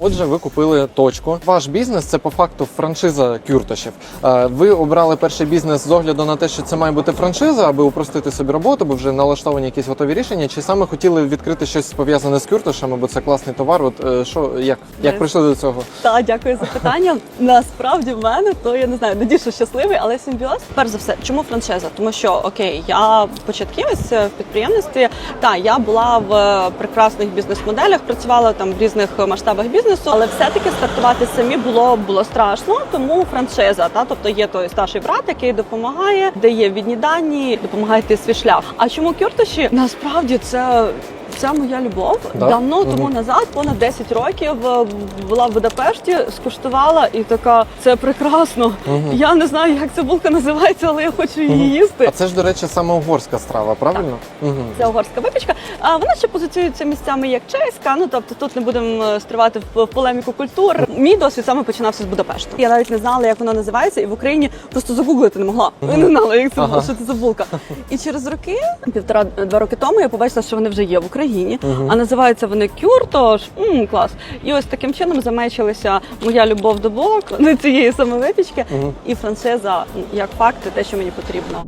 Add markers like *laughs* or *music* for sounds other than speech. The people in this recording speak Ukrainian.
Отже, ви купили точку. Ваш бізнес це по факту франшиза Кюртошів. Е, Ви обрали перший бізнес з огляду на те, що це має бути франшиза, аби упростити собі роботу, бо вже налаштовані якісь готові рішення. Чи саме хотіли відкрити щось пов'язане з Кюртошами, бо це класний товар? От е, що як, як Е, прийшли до цього? Та дякую за питання. Насправді в мене то я не знаю, не надіюсь, щасливий, але симбіоз. Перш за все, чому франшиза? Тому що окей, я початківець в підприємництві. Та я була в прекрасних бізнес-моделях, працювала там в різних масштабах бізнесу, але все-таки стартувати самі було було страшно. Тому франшиза, та тобто є той старший брат, який допомагає, дає відні дані, допомагає йти свій шлях. А чому кюртоші? Насправді це. Це моя любов. Да? Давно тому Мгм. назад, понад 10 років, е, була в Будапешті, скуштувала і така, це прекрасно. Мгм. Я не знаю, як ця булка називається, але я хочу її їсти. А це ж, до речі, саме угорська страва, правильно? Угу. Це угорська випічка. А вона ще позиціюється місцями як чеська. Ну тобто тут не будемо е, стривати в полеміку культур. Мій досвід саме починався з Будапешту. Я навіть не знала, як вона називається, і в Україні просто загуглити не могла. Я не знала, як це Ага. що це за булка. І через роки, півтора-два роки тому, я побачила, що вони вже є в Україні, а називаються вони кюртош. М, клас. І ось таким чином замечилася моя любов до булок, *laughs* до цієї саме випічки, Мгм. і францеза як факт, те, що мені потрібно.